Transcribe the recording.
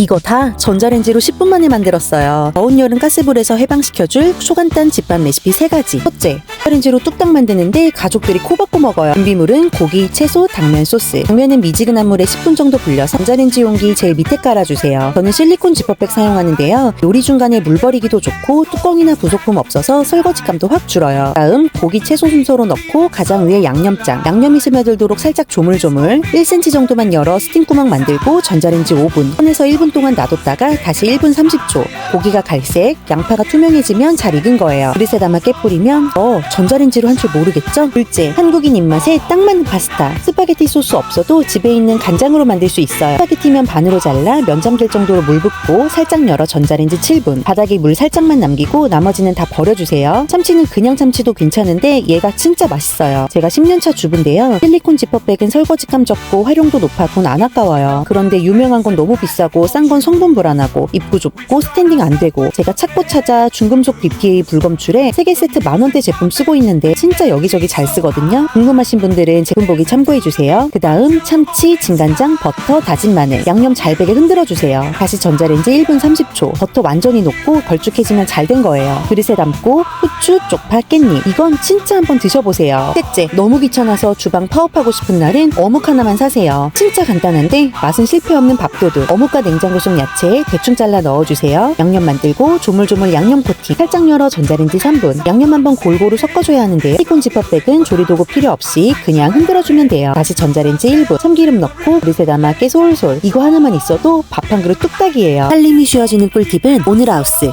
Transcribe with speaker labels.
Speaker 1: 이거 다 전자레인지로 10분 만에 만들었어요. 더운 여름 가스불에서 해방시켜줄 초간단 집밥 레시피 3가지. 첫째, 전자레인지로 뚝딱 만드는데 가족들이 코박고 먹어요. 준비물은 고기, 채소, 당면 소스. 당면은 미지근한 물에 10분 정도 불려서 전자레인지 용기 제일 밑에 깔아주세요. 저는 실리콘 지퍼백 사용하는데요. 요리 중간에 물 버리기도 좋고 뚜껑이나 부속품 없어서 설거지감도 확 줄어요. 다음 고기 채소 순서로 넣고 가장 위에 양념장. 양념이 스며들도록 살짝 조물조물 1cm 정도만 열어 스팀 구멍 만들고 전자레인지 5분. 선에서 1분 동안 놔뒀다가 다시 1분 30초. 고기가 갈색, 양파가 투명해지면 잘 익은 거예요. 그릇에 담아 깨뿌리면 어 전자레인지로 한 줄 모르겠죠? 둘째, 한국인 입맛에 딱 맞는 파스타. 스파게티 소스 없어도 집에 있는 간장으로 만들 수 있어요. 스파게티면 반으로 잘라 면 잠길 정도로 물 붓고 살짝 열어 전자레인지 7분. 바닥에 물 살짝만 남기고 나머지는 다 버려주세요. 참치는 그냥 참치도 괜찮은데 얘가 진짜 맛있어요. 제가 10년차 주부인데요. 실리콘 지퍼백은 설거지감 적고 활용도 높아 돈 안 아까워요. 그런데 유명한 건 너무 비싸고 싼 건 성분 불안하고 입구 좁고 스탠딩 안 되고 제가 찾고 찾아 중금속 BPA 불검출에 3개 세트 만원대 제품 쓰고 있는데 진짜 여기저기 잘 쓰거든요. 궁금하신 분들은 제품 보기 참고해주세요. 그 다음 참치, 진간장, 버터, 다진 마늘, 양념 잘 배게 흔들어주세요. 다시 전자레인지 1분 30초. 버터 완전히 녹고 걸쭉해지면 잘 된 거예요. 그릇에 담고 후추, 쪽파, 깻잎. 이건 진짜 한번 드셔보세요. 셋째, 너무 귀찮아서 주방 파업하고 싶은 날은 어묵 하나만 사세요. 진짜 간단한데 맛은 실패 없는 밥도둑. 어묵과 냉장 고속 야채 대충 잘라 넣어주세요. 양념 만들고 조물조물 양념 코팅. 살짝 열어 전자레인지 3분. 양념 한번 골고루 섞어줘야 하는데요. 시콘 지퍼백은 조리도구 필요 없이 그냥 흔들어주면 돼요. 다시 전자레인지 1분. 참기름 넣고 그릇에 담아 깨 솔솔. 이거 하나만 있어도 밥 한 그릇 뚝딱이에요. 살림이 쉬워지는 꿀팁은 오늘하우스.